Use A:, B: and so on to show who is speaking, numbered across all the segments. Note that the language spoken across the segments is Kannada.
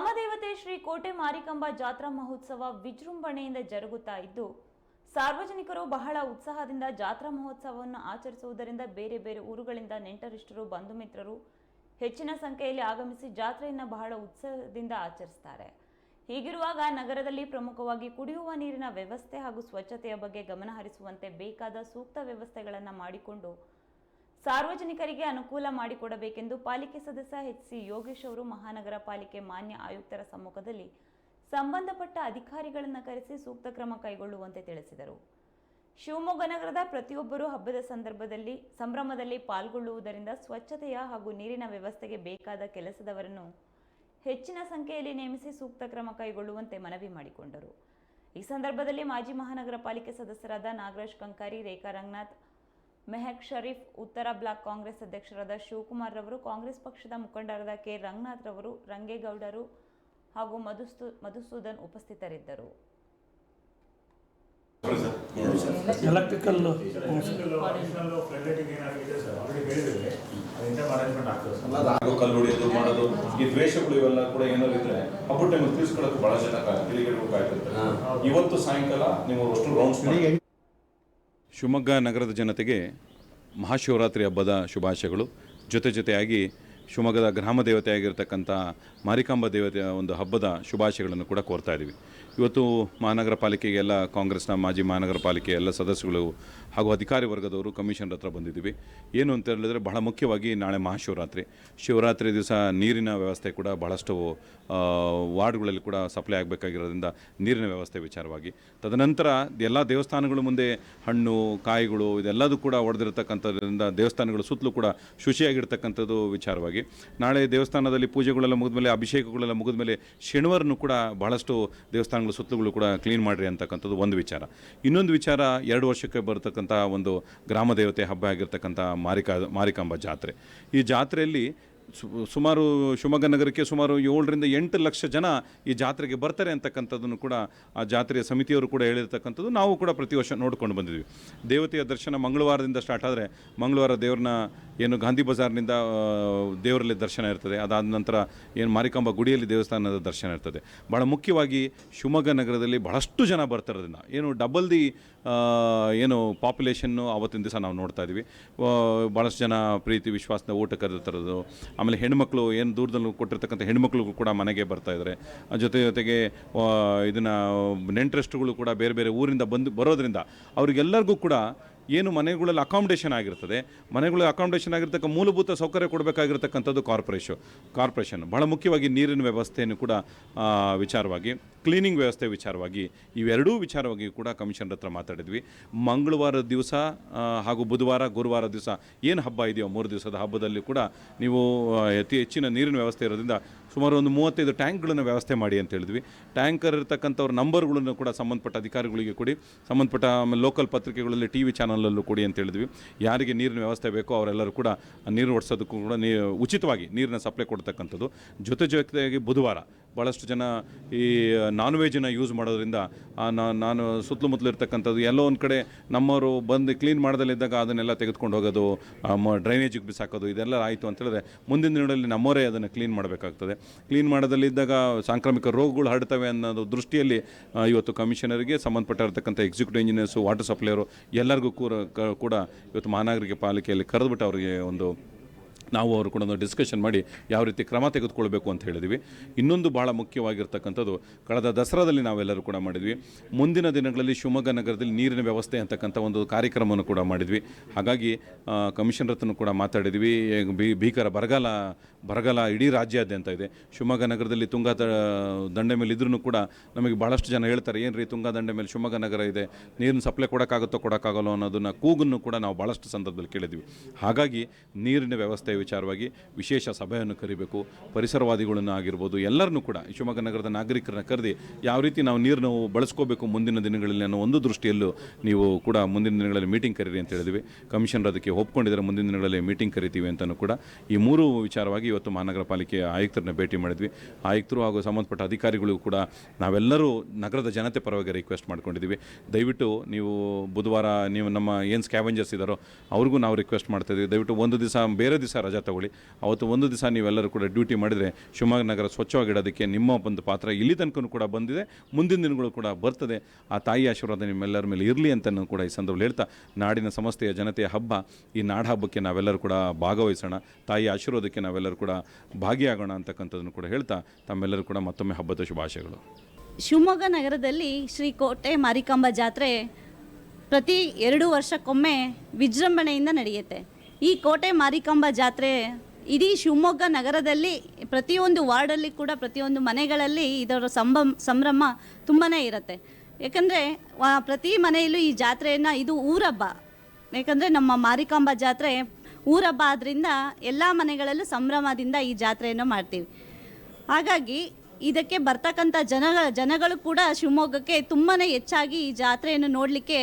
A: ಗ್ರಾಮದೇವತೆ ಶ್ರೀ ಕೋಟೆ ಮಾರಿಕಂಬ ಜಾತ್ರಾ ಮಹೋತ್ಸವ ವಿಜೃಂಭಣೆಯಿಂದ ಜರುಗುತ್ತಾ ಇದ್ದು, ಸಾರ್ವಜನಿಕರು ಬಹಳ ಉತ್ಸಾಹದಿಂದ ಜಾತ್ರಾ ಮಹೋತ್ಸವವನ್ನು ಆಚರಿಸುವುದರಿಂದ ಬೇರೆ ಬೇರೆ ಊರುಗಳಿಂದ ನೆಂಟರಿಷ್ಟರು, ಬಂಧು ಮಿತ್ರರು ಹೆಚ್ಚಿನ ಸಂಖ್ಯೆಯಲ್ಲಿ ಆಗಮಿಸಿ ಜಾತ್ರೆಯನ್ನು ಬಹಳ ಉತ್ಸಾಹದಿಂದ ಆಚರಿಸ್ತಾರೆ. ಹೀಗಿರುವಾಗ ನಗರದಲ್ಲಿ ಪ್ರಮುಖವಾಗಿ ಕುಡಿಯುವ ನೀರಿನ ವ್ಯವಸ್ಥೆ ಹಾಗೂ ಸ್ವಚ್ಛತೆಯ ಬಗ್ಗೆ ಗಮನ ಹರಿಸುವಂತೆ ಬೇಕಾದ ಸೂಕ್ತ ವ್ಯವಸ್ಥೆಗಳನ್ನು ಮಾಡಿಕೊಂಡು ಸಾರ್ವಜನಿಕರಿಗೆ ಅನುಕೂಲ ಮಾಡಿಕೊಡಬೇಕೆಂದು ಪಾಲಿಕೆ ಸದಸ್ಯ ಎಚ್ ಸಿ ಯೋಗೇಶ್ ಅವರು ಮಹಾನಗರ ಪಾಲಿಕೆ ಮಾನ್ಯ ಆಯುಕ್ತರ ಸಮ್ಮುಖದಲ್ಲಿ ಸಂಬಂಧಪಟ್ಟ ಅಧಿಕಾರಿಗಳನ್ನು ಕರೆಸಿ ಸೂಕ್ತ ಕ್ರಮ ಕೈಗೊಳ್ಳುವಂತೆ ತಿಳಿಸಿದರು. ಶಿವಮೊಗ್ಗ ನಗರದ ಪ್ರತಿಯೊಬ್ಬರೂ ಹಬ್ಬದ ಸಂದರ್ಭದಲ್ಲಿ ಸಂಭ್ರಮದಲ್ಲಿ ಪಾಲ್ಗೊಳ್ಳುವುದರಿಂದ ಸ್ವಚ್ಛತೆಯ ಹಾಗೂ ನೀರಿನ ವ್ಯವಸ್ಥೆಗೆ ಬೇಕಾದ ಕೆಲಸದವರನ್ನು ಹೆಚ್ಚಿನ ಸಂಖ್ಯೆಯಲ್ಲಿ ನೇಮಿಸಿ ಸೂಕ್ತ ಕ್ರಮ ಕೈಗೊಳ್ಳುವಂತೆ ಮನವಿ ಮಾಡಿಕೊಂಡರು. ಈ ಸಂದರ್ಭದಲ್ಲಿ ಮಾಜಿ ಮಹಾನಗರ ಪಾಲಿಕೆ ಸದಸ್ಯರಾದ ನಾಗರಾಜ್ ಕಂಕಾರಿ, ರೇಖಾ ರಂಗನಾಥ್ ಮೆಹಕ್ ಶರೀಫ್ ಉತ್ತರ ಬ್ಲಾಕ್ ಕಾಂಗ್ರೆಸ್ ಅಧ್ಯಕ್ಷರಾದ ಶಿವಕುಮಾರ್ ರವರು ಕಾಂಗ್ರೆಸ್ ಪಕ್ಷದ ಮುಖಂಡರಾದ ಕೆ. ರಂಗನಾಥ್ ರವರು ರಂಗೇಗೌಡರು ಹಾಗೂ ಮಧುಸೂ ಮಧುಸೂದನ್ ಉಪಸ್ಥಿತರಿದ್ದರು.
B: ಎಲೆಕ್ಟ್ರಿಕಲ್
C: ಕಲ್ಲು ಹೊಡೆಯೋದು ಮಾಡೋದು ಈ ದ್ವೇಷಗಳು ಇವೆಲ್ಲ ಕೂಡ ಏನಾದ್ರು ಇದ್ರೆ ಬಹಳ ಜನ ಇವತ್ತು ಸಾಯಂಕಾಲ ನೀವು ಅಷ್ಟು ರೌಂಡ್ಸ್ ಮಾಡಿ.
D: ಶಿವಮೊಗ್ಗ ನಗರದ ಜನತೆಗೆ ಮಹಾಶಿವರಾತ್ರಿ ಹಬ್ಬದ ಶುಭಾಶಯಗಳು. ಜೊತೆ ಜೊತೆಯಾಗಿ ಶಿವಮೊಗ್ಗದ ಗ್ರಾಮ ದೇವತೆಯಾಗಿರ್ತಕ್ಕಂಥ ಮಾರಿಕಾಂಬ ದೇವತೆಯ ಒಂದು ಹಬ್ಬದ ಶುಭಾಶಯಗಳನ್ನು ಕೂಡ ಕೋರ್ತಾ ಇದ್ದೀವಿ. ಇವತ್ತು ಮಹಾನಗರ ಪಾಲಿಕೆಗೆಲ್ಲ ಕಾಂಗ್ರೆಸ್ನ ಮಾಜಿ ಮಹಾನಗರ ಪಾಲಿಕೆ ಎಲ್ಲ ಸದಸ್ಯಗಳು ಹಾಗೂ ಅಧಿಕಾರಿ ವರ್ಗದವರು ಕಮಿಷನರ್ ಹತ್ರ ಬಂದಿದ್ದೀವಿ. ಏನು ಅಂತ ಹೇಳಿದ್ರೆ ಬಹಳ ಮುಖ್ಯವಾಗಿ ನಾಳೆ ಮಹಾಶಿವರಾತ್ರಿ. ಶಿವರಾತ್ರಿ ದಿವಸ ನೀರಿನ ವ್ಯವಸ್ಥೆ ಕೂಡ ಬಹಳಷ್ಟು ವಾರ್ಡ್ಗಳಲ್ಲಿ ಕೂಡ ಸಪ್ಲೈ ಆಗಬೇಕಾಗಿರೋದ್ರಿಂದ ನೀರಿನ ವ್ಯವಸ್ಥೆ ವಿಚಾರವಾಗಿ. ತದನಂತರ ಎಲ್ಲ ದೇವಸ್ಥಾನಗಳ ಮುಂದೆ ಹಣ್ಣು, ಕಾಯಿಗಳು ಇದೆಲ್ಲದೂ ಕೂಡ ಒಡೆದಿರತಕ್ಕಂಥದ್ರಿಂದ ದೇವಸ್ಥಾನಗಳು ಸುತ್ತಲೂ ಕೂಡ ಶುಚಿಯಾಗಿರ್ತಕ್ಕಂಥದ್ದು ವಿಚಾರವಾಗಿ. ನಾಳೆ ದೇವಸ್ಥಾನದಲ್ಲಿ ಪೂಜೆಗಳೆಲ್ಲ ಮುಗಿದ ಮೇಲೆ ಅಭಿಷೇಕಗಳೆಲ್ಲ ಮುಗಿದ ಮೇಲೆ ಶನಿವಾರನೂ ಕೂಡ ಬಹಳಷ್ಟು ದೇವಸ್ಥಾನಗಳ ಸುತ್ತಲುಗಳು ಕೂಡ ಕ್ಲೀನ್ ಮಾಡಿರಿ ಅಂತಕ್ಕಂಥದ್ದು ಒಂದು ವಿಚಾರ. ಇನ್ನೊಂದು ವಿಚಾರ, ಎರಡು ವರ್ಷಕ್ಕೆ ಬರತಕ್ಕಂಥ ಒಂದು ಗ್ರಾಮ ದೇವತೆ ಹಬ್ಬ ಆಗಿರ್ತಕ್ಕಂಥ ಮಾರಿಕಾ, ಮಾರಿಕಾಂಬ ಜಾತ್ರೆ. ಈ ಜಾತ್ರೆಯಲ್ಲಿ ಸುಮಾರು ಶಿವಮೊಗ್ಗ ನಗರಕ್ಕೆ ಸುಮಾರು ಏಳರಿಂದ ಎಂಟು ಲಕ್ಷ ಜನ ಈ ಜಾತ್ರೆಗೆ ಬರ್ತಾರೆ ಅಂತಕ್ಕಂಥದ್ದನ್ನು ಕೂಡ ಆ ಜಾತ್ರೆಯ ಸಮಿತಿಯವರು ಕೂಡ ಹೇಳಿರ್ತಕ್ಕಂಥದ್ದು ನಾವು ಕೂಡ ಪ್ರತಿ ವರ್ಷ ನೋಡ್ಕೊಂಡು ಬಂದಿದ್ವಿ. ದೇವತೆಯ ದರ್ಶನ ಮಂಗಳವಾರದಿಂದ ಸ್ಟಾರ್ಟ್ ಆದರೆ ಮಂಗಳವಾರ ದೇವ್ರನ್ನ ಏನು ಗಾಂಧಿ ಬಜಾರ್ನಿಂದ ದೇವರಲ್ಲಿ ದರ್ಶನ ಇರ್ತದೆ. ಅದಾದ ನಂತರ ಏನು ಮಾರಿಕಾಂಬ ಗುಡಿಯಲ್ಲಿ ದೇವಸ್ಥಾನದ ದರ್ಶನ ಇರ್ತದೆ. ಭಾಳ ಮುಖ್ಯವಾಗಿ ಶಿವಮೊಗ್ಗ ನಗರದಲ್ಲಿ ಬಹಳಷ್ಟು ಜನ ಬರ್ತಾರೋದ್ರಿಂದ ಏನು ಡಬಲ್ ದಿ ಏನು ಪಾಪ್ಯುಲೇಷನ್ನು ಆವತ್ತಿನ ದಿವಸ ನಾವು ನೋಡ್ತಾ ಇದ್ದೀವಿ ಭಾಳಷ್ಟು ಜನ ಪ್ರೀತಿ ವಿಶ್ವಾಸದ ಊಟ ಕರೆದಿರೋದು ಆಮೇಲೆ ಹೆಣ್ಮಕ್ಳು ಏನು ದೂರದಲ್ಲೂ ಕೊಟ್ಟಿರ್ತಕ್ಕಂಥ ಹೆಣ್ಮಕ್ಳು ಕೂಡ ಮನೆಗೆ ಬರ್ತಾ ಇದ್ದಾರೆ ಜೊತೆ ಜೊತೆಗೆ ಇದನ್ನು ನೆಂಟ್ರೆಸ್ಟ್ಗಳು ಕೂಡ ಬೇರೆ ಬೇರೆ ಊರಿಂದ ಬಂದು ಬರೋದರಿಂದ ಅವ್ರಿಗೆಲ್ಲರಿಗೂ ಕೂಡ ಏನು ಮನೆಗಳಲ್ಲಿ ಅಕಾಮಿಡೇಷನ್ ಆಗಿರ್ತದೆ, ಮನೆಗಳಲ್ಲಿ ಅಕಾಮಿಡೇಷನ್ ಆಗಿರ್ತಕ್ಕ ಮೂಲಭೂತ ಸೌಕರ್ಯ ಕೊಡಬೇಕಾಗಿರ್ತಕ್ಕಂಥದ್ದು ಕಾರ್ಪೊರೇಷನ್ ಕಾರ್ಪೊರೇಷನ್ ಬಹಳ ಮುಖ್ಯವಾಗಿ ನೀರಿನ ವ್ಯವಸ್ಥೆಯನ್ನು ಕೂಡ ವಿಚಾರವಾಗಿ ಕ್ಲೀನಿಂಗ್ ವ್ಯವಸ್ಥೆ ವಿಚಾರವಾಗಿ, ಇವೆರಡೂ ವಿಚಾರವಾಗಿ ಕೂಡ ಕಮಿಷನರ್ ಹತ್ರ ಮಾತಾಡಿದ್ವಿ. ಮಂಗಳವಾರ ದಿವಸ ಹಾಗೂ ಬುಧವಾರ, ಗುರುವಾರ ದಿವಸ ಏನು ಹಬ್ಬ ಇದೆಯೋ ಮೂರು ದಿವಸದ ಹಬ್ಬದಲ್ಲಿ ಕೂಡ ನೀವು ಅತಿ ಹೆಚ್ಚಿನ ನೀರಿನ ವ್ಯವಸ್ಥೆ ಇರೋದ್ರಿಂದ ಸುಮಾರು ಒಂದು ಮೂವತ್ತೈದು ಟ್ಯಾಂಕ್ಗಳನ್ನು ವ್ಯವಸ್ಥೆ ಮಾಡಿ ಅಂತ ಹೇಳಿದ್ವಿ. ಟ್ಯಾಂಕರ್ ಇರತಕ್ಕಂಥವ್ರ ನಂಬರ್ಗಳನ್ನು ಕೂಡ ಸಂಬಂಧಪಟ್ಟ ಅಧಿಕಾರಿಗಳಿಗೆ ಕೊಡಿ. ಸಂಬಂಧಪಟ್ಟ ಲೋಕಲ್ ಪತ್ರಿಕೆಗಳಲ್ಲಿ ಟಿ ವಿ ಚಾನಲಲ್ಲೂ ಕೊಡಿ ಅಂತ ಹೇಳಿದ್ವಿ. ಯಾರಿಗೆ ನೀರಿನ ವ್ಯವಸ್ಥೆ ಬೇಕೋ ಅವರೆಲ್ಲರೂ ಕೂಡ ನೀರು ಒಡಿಸೋದಕ್ಕೂ ಕೂಡ ನೀ ಉಚಿತವಾಗಿ ನೀರಿನ ಸಪ್ಲೈ ಕೊಡ್ತಕ್ಕಂಥದ್ದು. ಜೊತೆ ಜೊತೆಗೆ ಬುಧವಾರ ಭಾಳಷ್ಟು ಜನ ಈ ನಾನ್ ವೆಜ್ನ ಯೂಸ್ ಮಾಡೋದ್ರಿಂದ ನಾನು ಸುತ್ತಮುತ್ತಲು ಇರ್ತಕ್ಕಂಥದ್ದು ಎಲ್ಲೋ ಒಂದು ಕಡೆ ನಮ್ಮವರು ಬಂದು ಕ್ಲೀನ್ ಮಾಡ್ದಲ್ಲಿದ್ದಾಗ ಅದನ್ನೆಲ್ಲ ತೆಗೆದುಕೊಂಡು ಹೋಗೋದು ಡ್ರೈನೇಜಿಗೆ ಬಿಸಾಕೋದು, ಇದೆಲ್ಲ ಆಯಿತು ಅಂತ ಹೇಳಿದ್ರೆ ಮುಂದಿನ ದಿನಗಳಲ್ಲಿ ನಮ್ಮವರೇ ಅದನ್ನು ಕ್ಲೀನ್ ಮಾಡಬೇಕಾಗ್ತದೆ. ಕ್ಲೀನ್ ಮಾಡೋದಲ್ಲಿದ್ದಾಗ ಸಾಂಕ್ರಾಮಿಕ ರೋಗಗಳು ಹರಡ್ತವೆ ಅನ್ನೋದು ದೃಷ್ಟಿಯಲ್ಲಿ ಇವತ್ತು ಕಮಿಷನರಿಗೆ ಸಂಬಂಧಪಟ್ಟಿರ್ತಕ್ಕಂಥ ಎಕ್ಸಿಕ್ಯೂಟಿವ್ ಇಂಜಿನಿಯರ್ಸು ವಾಟರ್ ಸಪ್ಲೈಯರು ಎಲ್ಲರಿಗೂ ಕೂಡ ಕೂಡ ಇವತ್ತು ಮಹಾನಗರಿಕೆ ಪಾಲಿಕೆಯಲ್ಲಿ ಕರೆದುಬಿಟ್ಟು ಅವರಿಗೆ ಒಂದು ನಾವು ಅವರು ಕೂಡ ಒಂದು ಡಿಸ್ಕಷನ್ ಮಾಡಿ ಯಾವ ರೀತಿ ಕ್ರಮ ತೆಗೆದುಕೊಳ್ಬೇಕು ಅಂತ ಹೇಳಿದ್ವಿ. ಇನ್ನೊಂದು ಭಾಳ ಮುಖ್ಯವಾಗಿರ್ತಕ್ಕಂಥದ್ದು, ಕಳೆದ ದಸರಾದಲ್ಲಿ ನಾವೆಲ್ಲರೂ ಕೂಡ ಮಾಡಿದ್ವಿ. ಮುಂದಿನ ದಿನಗಳಲ್ಲಿ ಶಿವಮೊಗ್ಗ ನಗರದಲ್ಲಿ ನೀರಿನ ವ್ಯವಸ್ಥೆ ಅಂತಕ್ಕಂಥ ಒಂದು ಕಾರ್ಯಕ್ರಮವನ್ನು ಕೂಡ ಮಾಡಿದ್ವಿ. ಹಾಗಾಗಿ ಕಮಿಷನರ್ ಹತ್ರನೂ ಕೂಡ ಮಾತಾಡಿದ್ವಿ. ಭೀಕರ ಬರಗಾಲ ಬರಗಾಲ ಇಡೀ ರಾಜ್ಯಾದ್ಯಂತ ಇದೆ. ಶಿವಮೊಗ್ಗ ನಗರದಲ್ಲಿ ತುಂಗಾ ದಂಡೆ ಮೇಲೆ ಇದ್ರೂ ಕೂಡ ನಮಗೆ ಭಾಳಷ್ಟು ಜನ ಹೇಳ್ತಾರೆ ಏನು ರೀ ತುಂಗಾ ದಂಡೆ ಮೇಲೆ ಶಿವಮೊಗ್ಗ ನಗರ ಇದೆ? ನೀರಿನ ಸಪ್ಲೈ ಕೊಡೋಕ್ಕಾಗುತ್ತೋ ಕೊಡೋಕ್ಕಾಗಲ್ಲೋ ಅನ್ನೋದನ್ನು? ಕೂಗನ್ನು ಕೂಡ ನಾವು ಭಾಳಷ್ಟು ಸಂದರ್ಭದಲ್ಲಿ ಕೇಳಿದ್ವಿ. ಹಾಗಾಗಿ, ನೀರಿನ ವ್ಯವಸ್ಥೆ ವಿಚಾರವಾಗಿ ವಿಶೇಷ ಸಭೆಯನ್ನು ಕರಿಬೇಕು. ಪರಿಸರವಾದಿಗಳನ್ನು ಆಗಿರ್ಬೋದು, ಎಲ್ಲರನ್ನೂ ಕೂಡ ಶಿವಮೊಗ್ಗ ನಗರದ ನಾಗರಿಕರನ್ನ ಕರೆದಿ ಯಾವ ರೀತಿ ನಾವು ನೀರನ್ನು ಬಳಸ್ಕೋಬೇಕು ಮುಂದಿನ ದಿನಗಳಲ್ಲಿ ಅನ್ನೋ ಒಂದು ದೃಷ್ಟಿಯಲ್ಲೂ ನೀವು ಕೂಡ ಮುಂದಿನ ದಿನಗಳಲ್ಲಿ ಮೀಟಿಂಗ್ ಕರೀರಿ ಅಂತ ಹೇಳಿದ್ವಿ. ಕಮಿಷನರ್ ಅದಕ್ಕೆ ಒಪ್ಕೊಂಡಿದ್ದಾರೆ, ಮುಂದಿನ ದಿನಗಳಲ್ಲಿ ಮೀಟಿಂಗ್ ಕರಿತೀವಿ ಅಂತಲೂ ಕೂಡ ಈ ಮೂರು ವಿಚಾರವಾಗಿ ಇವತ್ತು ಮಹಾನಗರ ಪಾಲಿಕೆಯ ಆಯುಕ್ತರನ್ನ ಭೇಟಿ ಮಾಡಿದ್ವಿ. ಆಯುಕ್ತರು ಹಾಗೂ ಸಂಬಂಧಪಟ್ಟ ಅಧಿಕಾರಿಗಳು ಕೂಡ ನಾವೆಲ್ಲರೂ ನಗರದ ಜನತೆ ಪರವಾಗಿ ರಿಕ್ವೆಸ್ಟ್ ಮಾಡ್ಕೊಂಡಿದ್ದೀವಿ. ದಯವಿಟ್ಟು ನೀವು ಬುಧವಾರ ನೀವು ನಮ್ಮ ಏನು ಸ್ಕ್ಯಾವೆಂಜರ್ಸ್ ಇದ್ದಾರೋ ಅವ್ರಿಗೂ ನಾವು ರಿಕ್ವೆಸ್ಟ್ ಮಾಡ್ತಾ ಇದ್ದೀವಿ ದಯವಿಟ್ಟು ಒಂದು ದಿವಸ, ಬೇರೆ ದಿವಸ ರಜಾ ತಗೊಳ್ಳಿ. ಅವತ್ತು ಒಂದು ದಿವಸ ನೀವೆಲ್ಲರೂ ಕೂಡ ಡ್ಯೂಟಿ ಮಾಡಿದರೆ ಶಿವಮೊಗ್ಗ ನಗರ ಸ್ವಚ್ಛವಾಗಿಡೋದಕ್ಕೆ ನಿಮ್ಮ ಒಂದು ಪಾತ್ರ ಇಲ್ಲಿ ತನಕ ಕೂಡ ಬಂದಿದೆ. ಮುಂದಿನ ದಿನಗಳು ಕೂಡ ಬರ್ತದೆ. ಆ ತಾಯಿ ಆಶೀರ್ವಾದ ನಿಮ್ಮೆಲ್ಲರ ಮೇಲೆ ಇರಲಿ ಅಂತ ಕೂಡ ಈ ಸಂದರ್ಭದಲ್ಲಿ ಹೇಳ್ತಾ, ನಾಡಿನ ಸಂಸ್ಥೆಯ ಜನತೆಯ ಹಬ್ಬ, ಈ ನಾಡ ಹಬ್ಬಕ್ಕೆ ನಾವೆಲ್ಲರೂ ಕೂಡ ಭಾಗವಹಿಸೋಣ. ತಾಯಿ ಆಶೀರ್ವಾದಕ್ಕೆ ನಾವೆಲ್ಲರೂ ಕೂಡ ಭಾಗಿಯಾಗೋಣ ಅಂತಕ್ಕಂಥದ್ದನ್ನು ಕೂಡ ಹೇಳ್ತಾ, ತಮ್ಮೆಲ್ಲರೂ ಕೂಡ ಮತ್ತೊಮ್ಮೆ ಹಬ್ಬದ ಶುಭಾಶಯಗಳು.
E: ಶಿವಮೊಗ್ಗ ನಗರದಲ್ಲಿ ಶ್ರೀ ಕೋಟೆ ಮಾರಿಕಾಂಬ ಜಾತ್ರೆ ಪ್ರತಿ ಎರಡು ವರ್ಷಕ್ಕೊಮ್ಮೆ ವಿಜೃಂಭಣೆಯಿಂದ ನಡೆಯುತ್ತೆ. ಈ ಕೋಟೆ ಮಾರಿಕಾಂಬ ಜಾತ್ರೆ ಇಡೀ ಶಿವಮೊಗ್ಗ ನಗರದಲ್ಲಿ ಪ್ರತಿಯೊಂದು ವಾರ್ಡಲ್ಲಿ ಕೂಡ ಪ್ರತಿಯೊಂದು ಮನೆಗಳಲ್ಲಿ ಇದರ ಸಂಭ್ರಮ ಸಂಭ್ರಮ ತುಂಬಾ ಇರುತ್ತೆ. ಯಾಕಂದರೆ ಪ್ರತಿ ಮನೆಯಲ್ಲೂ ಈ ಜಾತ್ರೆಯನ್ನು ಇದು ಊರಬ್ಬ. ಯಾಕಂದರೆ, ನಮ್ಮ ಮಾರಿಕಾಂಬ ಜಾತ್ರೆ ಊರಬ್ಬ ಆದ್ದರಿಂದ ಎಲ್ಲ ಮನೆಗಳಲ್ಲೂ ಸಂಭ್ರಮದಿಂದ ಈ ಜಾತ್ರೆಯನ್ನು ಮಾಡ್ತೀವಿ. ಹಾಗಾಗಿ, ಇದಕ್ಕೆ ಬರ್ತಕ್ಕಂಥ ಜನ ಜನಗಳು ಕೂಡ ಶಿವಮೊಗ್ಗಕ್ಕೆ ತುಂಬಾ ಹೆಚ್ಚಾಗಿ ಈ ಜಾತ್ರೆಯನ್ನು ನೋಡಲಿಕ್ಕೆ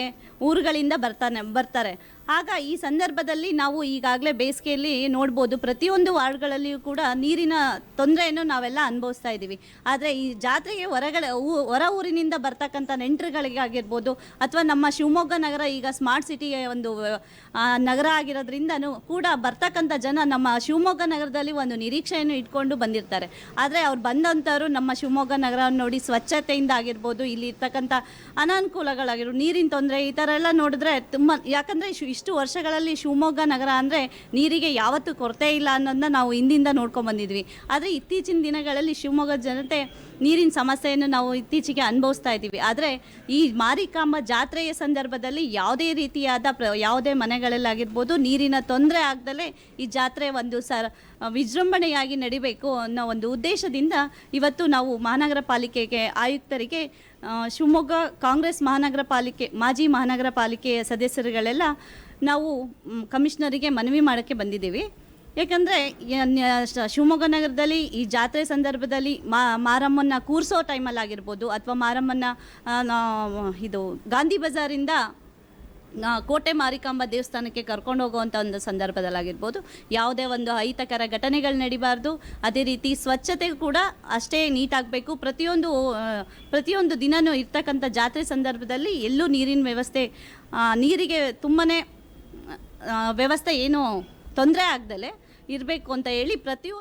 E: ಊರುಗಳಿಂದ ಬರ್ತಾನೆ, ಬರ್ತಾರೆ. ಆಗ ಈ ಸಂದರ್ಭದಲ್ಲಿ ನಾವು ಈಗಾಗಲೇ ಬೇಸಿಗೆಯಲ್ಲಿ ನೋಡ್ಬೋದು ಪ್ರತಿಯೊಂದು ವಾರ್ಡ್ಗಳಲ್ಲಿಯೂ ಕೂಡ ನೀರಿನ ತೊಂದರೆಯನ್ನು ನಾವೆಲ್ಲ ಅನುಭವಿಸ್ತಾ ಇದ್ದೀವಿ. ಆದರೆ ಈ ಜಾತ್ರೆಗೆ ಹೊರಗಳ ಹೊರ ಊರಿನಿಂದ ಬರ್ತಕ್ಕಂಥ ನೆಂಟರುಗಳಿಗಾಗಿರ್ಬೋದು ಅಥವಾ ನಮ್ಮ ಶಿವಮೊಗ್ಗ ನಗರ ಈಗ ಸ್ಮಾರ್ಟ್ ಸಿಟಿಯ ಒಂದು ನಗರ ಆಗಿರೋದ್ರಿಂದ ಕೂಡ ಬರ್ತಕ್ಕಂಥ ಜನ ನಮ್ಮ ಶಿವಮೊಗ್ಗ ನಗರದಲ್ಲಿ ಒಂದು ನಿರೀಕ್ಷೆಯನ್ನು ಇಟ್ಕೊಂಡು ಬಂದಿರ್ತಾರೆ. ಆದರೆ ಅವ್ರು ಬಂದಂಥವ್ರು ನಮ್ಮ ಶಿವಮೊಗ್ಗ ನಗರವನ್ನು ನೋಡಿ ಸ್ವಚ್ಛತೆಯಿಂದ ಆಗಿರ್ಬೋದು, ಇಲ್ಲಿ ಇರ್ತಕ್ಕಂಥ ಅನಾನುಕೂಲಗಳಾಗಿರ್ಬೋದು, ನೀರಿನ ತೊಂದರೆ ಈ ಥರ ಎಲ್ಲ ನೋಡಿದ್ರೆ ತುಂಬ, ಯಾಕಂದರೆ ಇಷ್ಟು ವರ್ಷಗಳಲ್ಲಿ ಶಿವಮೊಗ್ಗ ನಗರ ಅಂದರೆ ನೀರಿಗೆ ಯಾವತ್ತೂ ಕೊರತೆ ಇಲ್ಲ ಅನ್ನೋದನ್ನ ನಾವು ಹಿಂದಿಂದ ನೋಡ್ಕೊಂಡು ಬಂದಿದ್ವಿ. ಆದರೆ ಇತ್ತೀಚಿನ ದಿನಗಳಲ್ಲಿ ಶಿವಮೊಗ್ಗ ಜನತೆ ನೀರಿನ ಸಮಸ್ಯೆಯನ್ನು ನಾವು ಇತ್ತೀಚೆಗೆ ಅನುಭವಿಸ್ತಾ ಇದ್ದೀವಿ. ಆದರೆ ಈ ಮಾರಿಕಾಂಬ ಜಾತ್ರೆಯ ಸಂದರ್ಭದಲ್ಲಿ ಯಾವುದೇ ರೀತಿಯಾದ ಪ್ರ, ಯಾವುದೇ ಮನೆಗಳಲ್ಲಾಗಿರ್ಬೋದು ನೀರಿನ ತೊಂದರೆ ಆಗದಲೇ ಈ ಜಾತ್ರೆ ಒಂದು ಸರ್, ವಿಜೃಂಭಣೆಯಾಗಿ ನಡಿಬೇಕು ಅನ್ನೋ ಒಂದು ಉದ್ದೇಶದಿಂದ ಇವತ್ತು ನಾವು ಮಹಾನಗರ ಪಾಲಿಕೆಗೆ ಆಯುಕ್ತರಿಗೆ ಶಿವಮೊಗ್ಗ ಕಾಂಗ್ರೆಸ್ ಮಹಾನಗರ ಪಾಲಿಕೆ, ಮಾಜಿ ಮಹಾನಗರ ಪಾಲಿಕೆಯ ಸದಸ್ಯರುಗಳೆಲ್ಲ ನಾವು ಕಮಿಷನರಿಗೆ ಮನವಿ ಮಾಡೋಕ್ಕೆ ಬಂದಿದ್ದೀವಿ. ಯಾಕಂದರೆ ಶಿವಮೊಗ್ಗ ನಗರದಲ್ಲಿ ಈ ಜಾತ್ರೆ ಸಂದರ್ಭದಲ್ಲಿ ಮಾರಮ್ಮನ ಕೂರಿಸೋ ಟೈಮಲ್ಲಿ ಆಗಿರ್ಬೋದು, ಅಥವಾ ಮಾರಮ್ಮನ ಇದು, ಗಾಂಧಿ ಬಜಾರಿಂದ ಕೋಟೆ ಮಾರಿಕಾಂಬ ದೇವಸ್ಥಾನಕ್ಕೆ ಕರ್ಕೊಂಡು ಹೋಗುವಂಥ ಒಂದು ಸಂದರ್ಭದಲ್ಲಾಗಿರ್ಬೋದು ಯಾವುದೇ ಒಂದು ಅಹಿತಕರ ಘಟನೆಗಳು ನಡಿಬಾರ್ದು. ಅದೇ ರೀತಿ ಸ್ವಚ್ಛತೆ ಕೂಡ ಅಷ್ಟೇ ನೀಟಾಗಬೇಕು. ಪ್ರತಿಯೊಂದು ಪ್ರತಿಯೊಂದು ದಿನವೂ ಇರ್ತಕ್ಕಂಥ ಜಾತ್ರೆ ಸಂದರ್ಭದಲ್ಲಿ ಎಲ್ಲೂ ನೀರಿನ ವ್ಯವಸ್ಥೆ ನೀರಿಗೆ ತುಂಬಾ ವ್ಯವಸ್ಥೆ ಏನು ತೊಂದರೆ ಆಗ್ದಲೆ ಇರಬೇಕು ಅಂತ ಹೇಳಿ ಪ್ರತಿಯೊಂದು